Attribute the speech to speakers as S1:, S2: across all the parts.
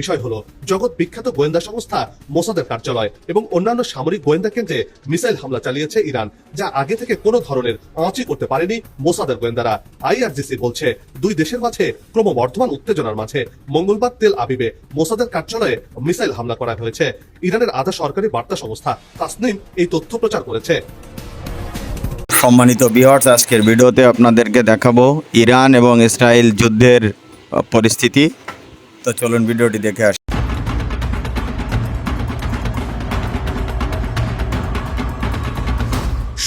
S1: বিষয় হলো, জগৎ বিখ্যাত গোয়েন্দা সংস্থা মোসাদের কার্যালয় এবং অন্যান্য সামরিক গোয়েন্দা কেন্দ্রে মিসাইল হামলা চালিয়েছে ইরান, যা আগে থেকে কোনো ধরনের আঁচই করতে পারেনি মোসাদের গোয়েন্দারা। আইআরজিসি বলছে, দুই দেশের মাঝে ক্রমবর্ধমান উত্তেজনার মাঝে মঙ্গলবার তেল আবিবে মোসাদের কার্যালয়ে মিসাইল হামলা করা হয়েছে। ইরানের আধা সরকারি বার্তা সংস্থা তাসনিম এই তথ্য প্রচার করেছে।
S2: সম্মানিত বিহার্স আজকের ভিডিওতে আপনাদেরকে দেখাবো ইরান এবং ইসরায়েল যুদ্ধের পরিস্থিতি। তো চলুন ভিডিওটি দেখে আসি।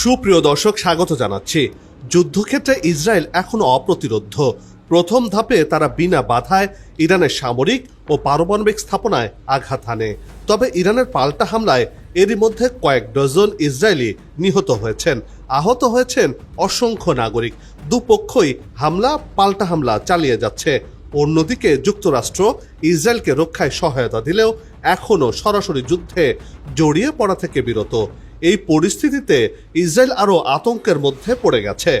S1: সুপ্রিয় দর্শক, স্বাগত জানাচ্ছি। যুদ্ধক্ষেত্রে ইসরায়েল এখনও অপ্রতিরোধ। প্রথম ধাপে তারা বিনা বাধায় ইরানের সামরিক ও পারমাণবিক স্থাপনায় আঘাত হানে। তবে ইরানের পাল্টা হামলায় এরই মধ্যে কয়েক ডজন ইসরায়েলি নিহত হয়েছেন। আহত হয়েছেন অসংখ্য নাগরিক। দুপক্ষই হামলা, পাল্টা হামলা চালিয়ে যাচ্ছে। অন্যদিকে যুক্তরাষ্ট্র ইসরায়েলকে রক্ষায় সহায়তা দিলেও এখনও সরাসরি যুদ্ধে জড়িয়ে পড়া থেকে বিরত। এই পরিস্থিতিতে ইসরায়েল আরও আতঙ্কের মধ্যে পড়ে গেছে।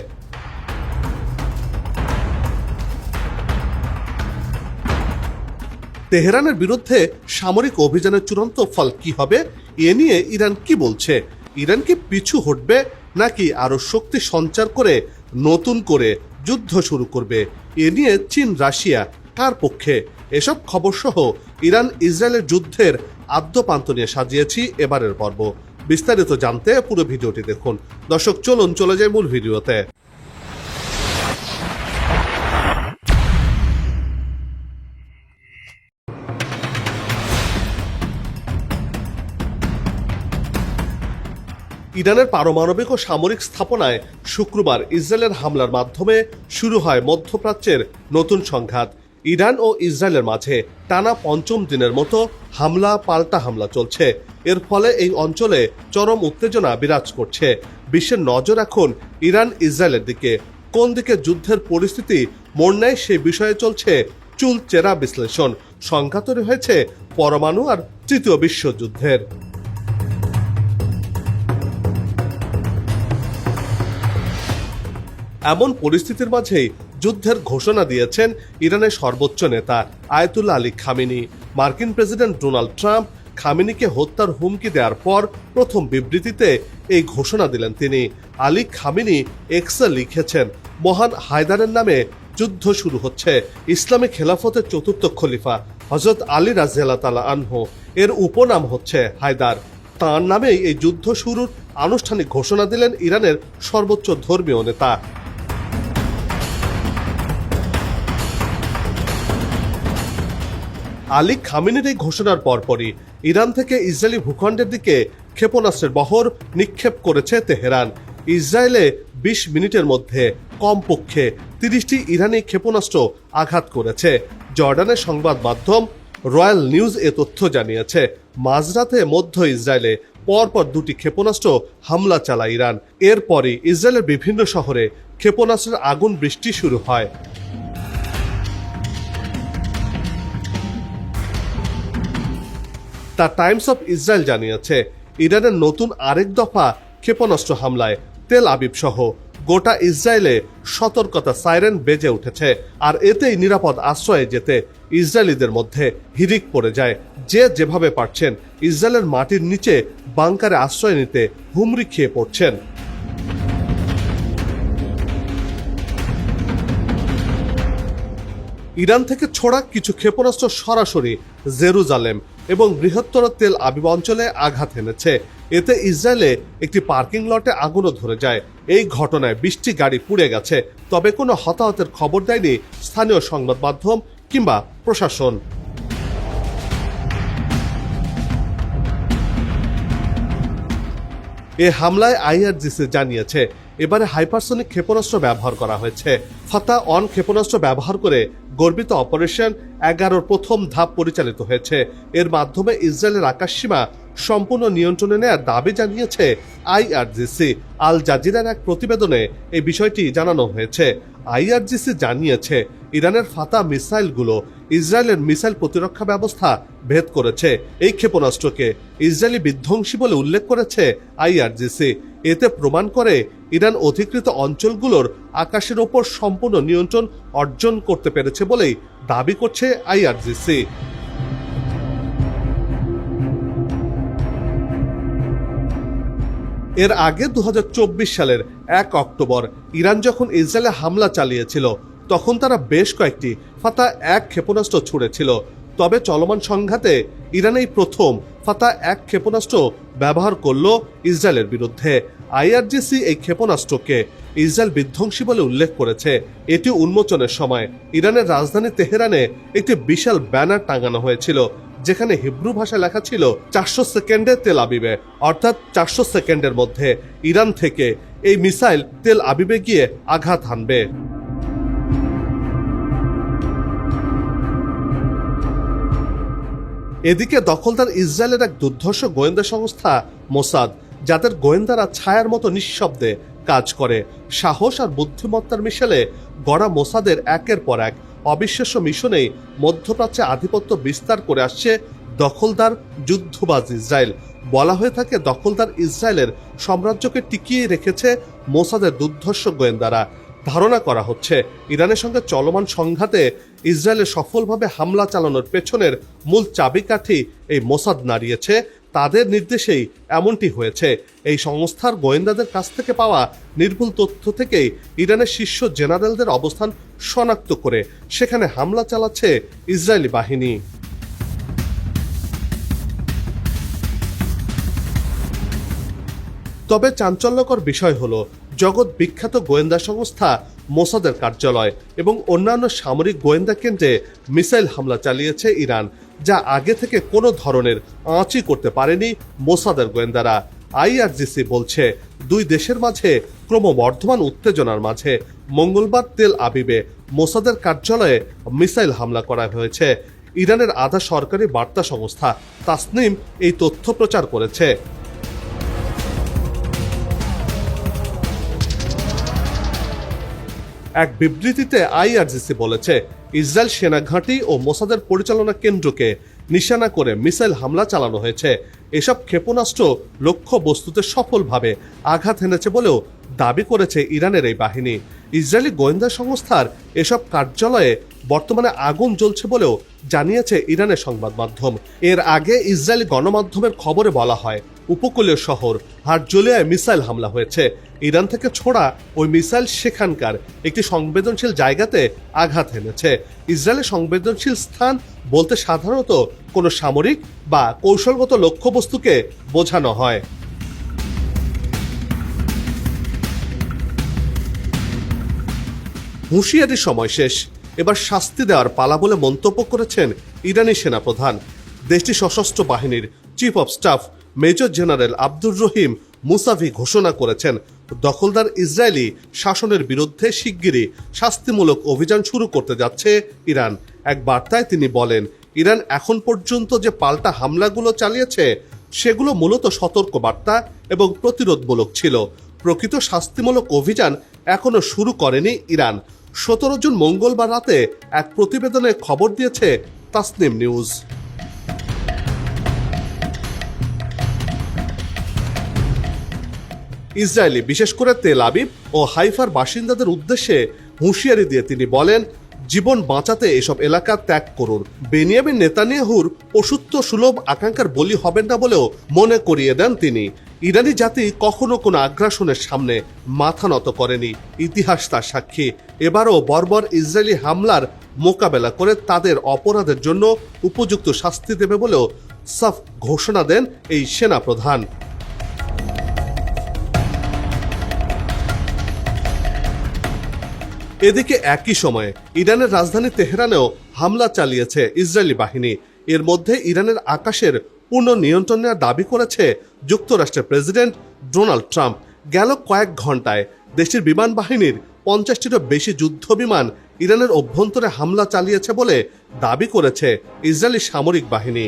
S1: তেহরানের বিরুদ্ধে সামরিক অভিযানের চূড়ান্ত ফল কি হবে, এ নিয়ে ইরান কি বলছে? ইরান কি পিছু হটবে, নাকি আরও শক্তি সঞ্চার করে নতুন করে যুদ্ধ শুরু করবে? এ নিয়ে চীন, রাশিয়া কার পক্ষে এসব খবর সহ ইরান, ইসরায়েলের যুদ্ধের আদ্যপান্ত নিয়ে সাজিয়েছি এবারের পর্ব। বিস্তারিত জানতে পুরো ভিডিওটি দেখুন। দর্শক, চলুন চলে যায় মূল ভিডিওতে। ইরানের পারমাণবিক ও সামরিক স্থাপনায় শুক্রবার ইসরায়েলের হামলার মাধ্যমে শুরু হয় মধ্যপ্রাচ্যের নতুন সংঘাত। ইরান ও ইসরায়েলের মাঝে টানা পঞ্চম দিনের মতো হামলা, পাল্টা হামলা চলছে। এর ফলে এই অঞ্চলে চরম উত্তেজনা বিরাজ করছে। বিশ্বের নজর এখন ইরান ইসরায়েলের দিকে। কোন দিকে যুদ্ধের পরিস্থিতি মোড় নেয় সে বিষয়ে চলছে চুল চেরা বিশ্লেষণ। সংঘাত হয়েছে পরমাণু আর তৃতীয় বিশ্বযুদ্ধের। এমন পরিস্থিতির মাঝেই যুদ্ধের ঘোষণা দিয়েছেন ইরানের সর্বোচ্চ নেতা আয়তুল্লা আলী খামিনি। মার্কিন প্রেসিডেন্ট ডোনাল্ড ট্রাম্প খামিনিকে হত্যার হুমকি দেওয়ার পর প্রথম বিবৃতিতে এই ঘোষণা দিলেন তিনি। আলী খামিনি এক্সে লিখেছেন, মহান হায়দারের নামে যুদ্ধ শুরু হচ্ছে। ইসলামী খেলাফতের চতুর্থ খলিফা হজরত আলী রাজিয়াল্লাহ তালা আনহু। এর উপনাম হচ্ছে হায়দার। তাঁর নামেই এই যুদ্ধ শুরুর আনুষ্ঠানিক ঘোষণা দিলেন ইরানের সর্বোচ্চ ধর্মীয় নেতা। আলী খামিনের এই ঘোষণার পরপরই ইরান থেকে ইসরায়েলি ভূখণ্ডের দিকে ক্ষেপণাস্ত্রের বহর নিক্ষেপ করেছে তেহরান। ইসরায়েলে বিশ মিনিটের মধ্যে কমপক্ষে তিরিশটি ইরানি ক্ষেপণাস্ত্র আঘাত করেছে। জর্ডানের সংবাদ মাধ্যম রয়্যাল নিউজ এ তথ্য জানিয়েছে, মাঝরাতে মধ্য ইসরায়েলে পরপর দুটি ক্ষেপণাস্ত্র হামলা চালায় ইরান। এরপরই ইসরায়েলের বিভিন্ন শহরে ক্ষেপণাস্ত্রের আগুন বৃষ্টি শুরু হয়। দ্য টাইমস অফ ইসরায়েল জানিয়েছে, ইরানের নতুন আরেক দফা ক্ষেপণাস্ত্র হামলায় তেল আবিব সহ গোটা ইসরায়েলে সতর্কতা সাইরেন বেজে উঠেছে, আর এতেই নিরাপদ আশ্রয়ে যেতে ইসরায়েলিদের মধ্যে হিরিক পড়ে যায়। যে যেভাবে পারছেন, ইসরায়েলের মাটির নিচে বাংকারে আশ্রয় নিতে হুমড়ি খেয়ে পড়ছেন। ইরান থেকে ছোড়া কিছু ক্ষেপণাস্ত্র সরাসরি জেরুজালেম এবং বৃহত্তর তেল আবিব অঞ্চলে আঘাত এনেছে এতে ইসরায়েলে একটি পার্কিং লটে আগুনও ধরে যায়। এই ঘটনায় বৃষ্টি গাড়ি পুড়ে গেছে। তবে কোনো হতাহতের খবর দেয়নি স্থানীয় সংবাদ মাধ্যম কিংবা প্রশাসন। এ হামলায় আইআরজিসি জানিয়েছে এবারে হাইপারসনিক ক্ষেপণাস্ত্র ব্যবহার করা হয়েছে। ফাতা অন ক্ষেপণাস্ত্র ব্যবহার করে গর্বিত অপারেশন এগারোর প্রথম ধাপ পরিচালিত হয়েছে। এর মাধ্যমে ইসরায়েলের আকাশসীমা সম্পূর্ণ নিয়ন্ত্রণে নেওয়ার দাবি জানিয়েছে আইআরজিসি। আল জাজিরার এক প্রতিবেদনে এই বিষয়টি জানানো হয়েছে। আইআরজিসি জানিয়েছে, ইরানের ফাতা মিসাইলগুলো ইসরায়েলের মিসাইল প্রতিরক্ষা ব্যবস্থা ভেদ করেছে। এই ক্ষেপণাস্ত্রকে ইসরায়েলি বিধ্বংসী বলে উল্লেখ করেছে আইআরজিসি। এতে প্রমাণ করে ইরান অধিকৃত অঞ্চলগুলোর আকাশের ওপর সম্পূর্ণ নিয়ন্ত্রণ অর্জন করতে পেরেছে বলেই দাবি করছে আইআরজিসি। এর আগে দু হাজার চব্বিশ সালের এক অক্টোবর ইরান যখন ইসরায়েলে হামলা চালিয়েছিল, তখন তারা বেশ কয়েকটি ফাতা এক ক্ষেপণাস্ত্র ছুড়েছিল। তবে চলমান সংঘাতে ইরান এই প্রথম ফাতা এক ক্ষেপণাস্ত্র ব্যবহার করল ইসরায়েলের বিরুদ্ধে। আইআরজিসি এই ক্ষেপণাস্ত্রকে ইসরায়েল বিধ্বংসী বলে উল্লেখ করেছে। এটি উন্মোচনের সময় ইরানের রাজধানী তেহরানে একটি বিশাল ব্যানার টাঙানো হয়েছিল, যেখানে হিব্রু ভাষায় লেখা ছিল, চারশো সেকেন্ডে তেল আবিবে। অর্থাৎ চারশো সেকেন্ডের মধ্যে ইরান থেকে এই মিসাইল তেল আবিবে গিয়ে আঘাত হানবে। এদিকে দখলদার ইসরায়েলের এক দুর্ধর্ষ গোয়েন্দা সংস্থা, মোসাদ, যাদের গোয়েন্দারা ছায়ার মতো নিঃশব্দে কাজ করে। সাহস আর বুদ্ধিমত্তার মিশেলে গড়া মোসাদের একের পর এক অবিশ্বাস্য মিশনেই মধ্যপ্রাচ্যে আধিপত্য বিস্তার করে আসছে দখলদার যুদ্ধবাজ ইসরায়েল। বলা হয়ে থাকে, দখলদার ইসরায়েলের সাম্রাজ্যকে টিকিয়ে রেখেছে মোসাদের দুর্ধর্ষ গোয়েন্দারা। ধারণা করা হচ্ছে ইরানের সঙ্গে চলমান সংঘাতে ইসরায়েলে সফলভাবে হামলা চালানোর পেছনের মূল চাবিকাঠি এই মোসাদ নাড়িয়েছে। তাদের নির্দেশেই এমনটি হয়েছে। এই সংস্থার গোয়েন্দাদের কাছ থেকে পাওয়া নির্ভুল তথ্য থেকেই ইরানের শীর্ষ জেনারেলদের অবস্থান শনাক্ত করে সেখানে হামলা চালাচ্ছে ইসরায়েলি বাহিনী। তবে চাঞ্চল্যকর বিষয় হলো জগৎ বিখ্যাত গোয়েন্দা সংস্থা মোসাদের কার্যালয় এবং অন্যান্য সামরিক গোয়েন্দা কেন্দ্রে মিসাইল হামলা চালিয়েছে ইরান, যা আগে থেকে কোনো ধরনের আঁচই করতে পারেনি মোসাদের গোয়েন্দারা। আইআরজিসি বলছে, দুই দেশের মাঝে ক্রমবর্ধমান উত্তেজনার মাঝে মঙ্গলবার তেল আবিবে মোসাদের কার্যালয়ে মিসাইল হামলা করা হয়েছে। ইরানের আধা সরকারি বার্তা সংস্থা তাসনিম এই তথ্য প্রচার করেছে। এক বিবৃতিতে আইআরজিসি বলেছে, ইসরায়েল সেনাঘাঁটি ও মোসাদের পরিচালনা কেন্দ্রকে নিশানা করে মিসাইল হামলা চালানো হয়েছে। এসব ক্ষেপণাস্ত্র লক্ষ্য বস্তুতে সফলভাবে আঘাত এনেছে বলেও দাবি করেছে ইরানের এই বাহিনী। ইসরায়েলি গোয়েন্দা সংস্থার এসব কার্যালয়ে বর্তমানে আগুন জ্বলছে বলেও জানিয়েছে ইরানের সংবাদ মাধ্যম। এর আগে ইসরায়েলি গণমাধ্যমের খবরে বলা হয় উপকূলীয় শহর হারজলিয়ায় মিসাইল হামলা হয়েছে। ইরান থেকে ছোড়া ওই মিসাইল সেখানকার একটি সংবেদনশীল জায়গাতে আঘাত এনেছে। ইসরায়েলের সংবেদনশীল স্থান বলতে সাধারণত কোনো সামরিক বা কৌশলগত লক্ষ্যবস্তুকে বোঝানো হয়। হুঁশিয়ারির সময় শেষ। এবার শাস্তি দেওয়ার পালা বলে মন্তব্য করেছেন ইরানি সেনাপ্রধান। দেশটির সশস্ত্র বাহিনীর chief of staff major general Abdur Rahim Musavi ঘোষণা করেছেন, দখলদার ইসরায়েলি শাসনের বিরুদ্ধে শিগগিরই শাস্তিমূলক অভিযান শুরু করতে যাচ্ছে ইরান। এক বার্তায় তিনি বলেন, ইরান এখন পর্যন্ত যে পাল্টা হামলাগুলো চালিয়েছে, সেগুলো মূলত সতর্ক বার্তা এবং প্রতিরোধমূলক ছিল। প্রকৃত শাস্তিমূলক অভিযান এখনও শুরু করেনি ইরান। সতেরো জুন মঙ্গলবার রাতে এক প্রতিবেদনে খবর দিয়েছে তাসনিম নিউজ। ইসরায়েলি, বিশেষ করে তেল আবিব ও হাইফার বাসিন্দাদের উদ্দেশ্যে হুঁশিয়ারি দিয়ে তিনি বলেন, জীবন বাঁচাতে এসব এলাকা ত্যাগ করুন। বেনিয়ামিন নেতানিয়াহুর পশুত্ব সুলভ আকাঙ্ক্ষার বলি হবেন না বলেও মনে করিয়ে দেন তিনি। ইরানি জাতি কখনো কোনো আগ্রাসনের সামনে মাথা নত করেনি। ইতিহাস তার সাক্ষী। এবারও বর্বর ইসরায়েলি হামলার মোকাবেলা করে তাদের অপরাধের জন্য উপযুক্ত শাস্তি দেবে বলেও সাফ ঘোষণা দেন এই সেনা প্রধান এদিকে একই সময়ে ইরানের রাজধানী তেহরানেও হামলা চালিয়েছে ইসরায়েলি বাহিনী। এর মধ্যে ইরানের আকাশের পূর্ণ নিয়ন্ত্রণ নেওয়ার দাবি করেছে যুক্তরাষ্ট্রের প্রেসিডেন্ট ডোনাল্ড ট্রাম্প। গেল কয়েক ঘন্টায় দেশটির বিমান বাহিনীর পঞ্চাশটিরও বেশি যুদ্ধ বিমান ইরানের অভ্যন্তরে হামলা চালিয়েছে বলে দাবি করেছে ইসরায়েলি সামরিক বাহিনী।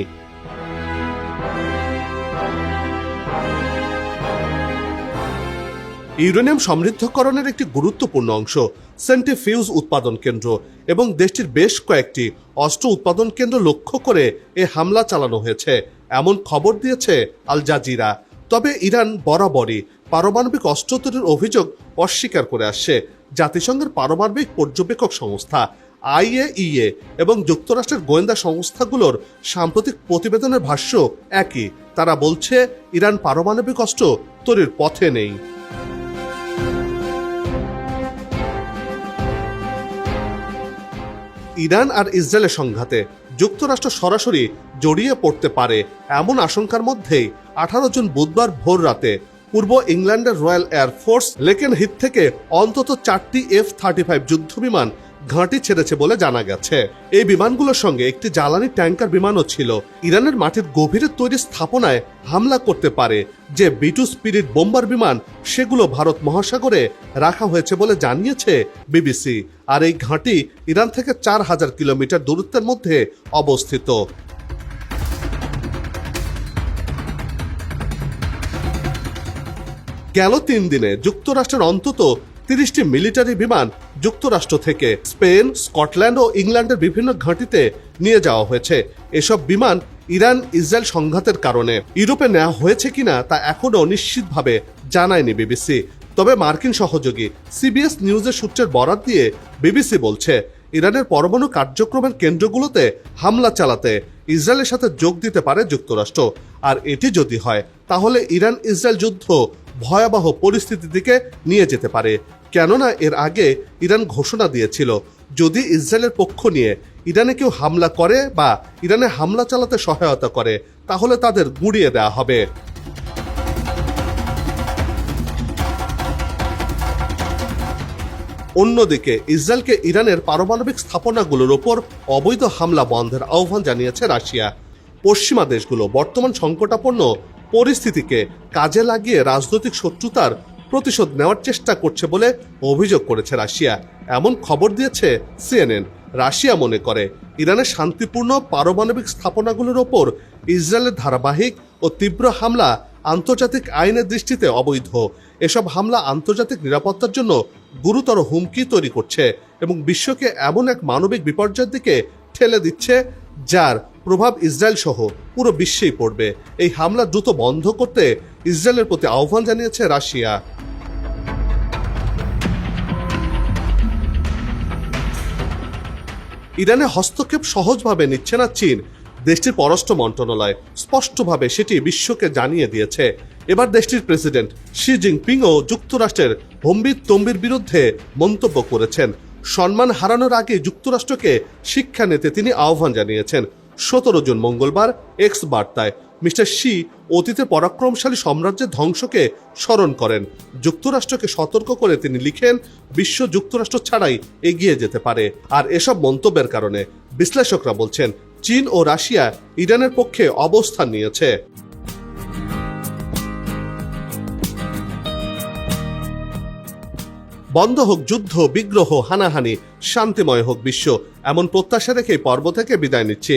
S1: ইউরেনিয়াম সমৃদ্ধকরণের একটি গুরুত্বপূর্ণ অংশ, সেন্টিফিউজ উৎপাদন কেন্দ্র, এবং দেশটির বেশ কয়েকটি অস্ত্র উৎপাদন কেন্দ্র লক্ষ্য করে এ হামলা চালানো হয়েছে, এমন খবর দিয়েছে আল জাজিরা। তবে ইরান বরাবরই পারমাণবিক অস্ত্র তৈরির অভিযোগ অস্বীকার করে আসছে। জাতিসংঘের পারমাণবিক পর্যবেক্ষক সংস্থা, আইএইএ, এবং যুক্তরাষ্ট্রের গোয়েন্দা সংস্থাগুলোর সাম্প্রতিক প্রতিবেদনের ভাষ্য একই। তারা বলছে, ইরান পারমাণবিক অস্ত্র তৈরির পথে নেই। ইরান আর ইসরায়েলের সংঘাতে যুক্তরাষ্ট্র সরাসরি জড়িয়ে পড়তে পারে এমন আশঙ্কার মধ্যেই আঠারো জুন বুধবার ভোর রাতে পূর্ব ইংল্যান্ডের রয়্যাল এয়ারফোর্স লেকেন হিট থেকে অন্তত চারটি এফ থার্টি ফাইভ যুদ্ধবিমান ঘাঁটি ছেড়েছে বলে জানা গেছে। এই বিমানগুলোর সঙ্গে একটি জ্বালানি ট্যাঙ্কার বিমানও ছিল। ইরানের মাটির গভীরে তৈরি স্থাপনায় হামলা করতে পারে যে বিটু স্পিরিট বোম্বার বিমান, সেগুলো ভারত মহাসাগরে রাখা হয়েছে বলে জানিয়েছে বিবিসি। আর এই ঘাঁটি ইরান থেকে চার হাজার কিলোমিটার দূরত্বের মধ্যে অবস্থিত। গেল তিন দিনে যুক্তরাষ্ট্রের অন্তত তিরিশটি মিলিটারি বিমান যুক্তরাষ্ট্র থেকে স্পেন, স্কটল্যান্ড ও ইংল্যান্ডের বিভিন্ন ঘাঁটিতে নিয়ে যাওয়া হয়েছে। এসব বিমান ইরান ইসরায়েল সংঘাতের কারণে। ইউরোপে নেওয়া হয়েছে কিনা তা এখনও নিশ্চিতভাবে জানায়নি বিবিসি। তবে মার্কিন সহযোগী সিবিএস নিউজের সূত্রের বরাত দিয়ে বিবিসি বলছে, ইরানের পরমাণু কার্যক্রমের কেন্দ্রগুলোতে হামলা চালাতে ইসরায়েলের সাথে যোগ দিতে পারে যুক্তরাষ্ট্র। আর এটি যদি হয়, তাহলে ইরান ইসরায়েল যুদ্ধ ভয়াবহ পরিস্থিতির দিকে নিয়ে যেতে পারে। কেননা এর আগে ইরান ঘোষণা দিয়েছিল, যদি ইসরায়েলের পক্ষ নিয়ে ইরানে কেউ হামলা করে বা ইরানে হামলা চালাতে সহায়তা করে, তাহলে তাদের গুঁড়িয়ে দেওয়া হবে। অন্যদিকে, ইসরায়েলকে ইরানের পারমাণবিক স্থাপনাগুলোর ওপর অবৈধ হামলা বন্ধের আহ্বান জানিয়েছে রাশিয়া। পশ্চিমা দেশগুলো বর্তমান সংকটাপন্ন পরিস্থিতিকে কাজে লাগিয়ে রাজনৈতিক শত্রুতার প্রতিশোধ নেওয়ার চেষ্টা করছে বলে অভিযোগ করেছে রাশিয়া। এমন খবর দিয়েছে সিএনএন। রাশিয়া মনে করে ইরানের শান্তিপূর্ণ পারমাণবিক স্থাপনাগুলোর ওপর ইসরায়েলের ধারাবাহিক ও তীব্র হামলা আন্তর্জাতিক আইনের দৃষ্টিতে অবৈধ। এসব হামলা আন্তর্জাতিক নিরাপত্তার জন্য গুরুতর হুমকি তৈরি করছে এবং বিশ্বকে এমন এক মানবিক বিপর্যয়ের দিকে ঠেলে দিচ্ছে, যার প্রভাব ইসরায়েল সহ পুরো বিশ্বেই পড়বে। এই হামলা দ্রুত বন্ধ করতে ইসরায়েলের প্রতি আহ্বান জানিয়েছে রাশিয়া। ইরানে হস্তক্ষেপ সহজভাবে নিচ্ছে না চীন। দেশটির পররাষ্ট্র মন্ত্রণালয় স্পষ্টভাবে সেটি বিশ্বকে জানিয়ে দিয়েছে। এবার দেশটির প্রেসিডেন্ট শি জিনপিংও যুক্তরাষ্ট্রের হম্বির তম্বির বিরুদ্ধে মন্তব্য করেছেন। সম্মান হারানোর আগে যুক্তরাষ্ট্রকে শিক্ষা নিতে তিনি আহ্বান জানিয়েছেন। সতেরো জুন মঙ্গলবার এক্স বার্তায় মিস্টার শি অতীতে পরাক্রমশালী সাম্রাজ্যের ধ্বংসকে স্মরণ করেন। যুক্তরাষ্ট্রকে সতর্ক করে তিনি লিখেন, বিশ্ব যুক্তরাষ্ট্র ছাড়াই এগিয়ে যেতে পারে। আর এসব মন্তব্যের কারণে বিশ্লেষকরা বলছেন, চীন ও রাশিয়া ইরানের পক্ষে অবস্থান নিয়েছে। বন্ধ হোক যুদ্ধ, বিগ্রহ, হানাহানি, শান্তিময় হোক বিশ্ব, এমন প্রত্যাশা রেখে পর্ব থেকে বিদায় নিচ্ছি।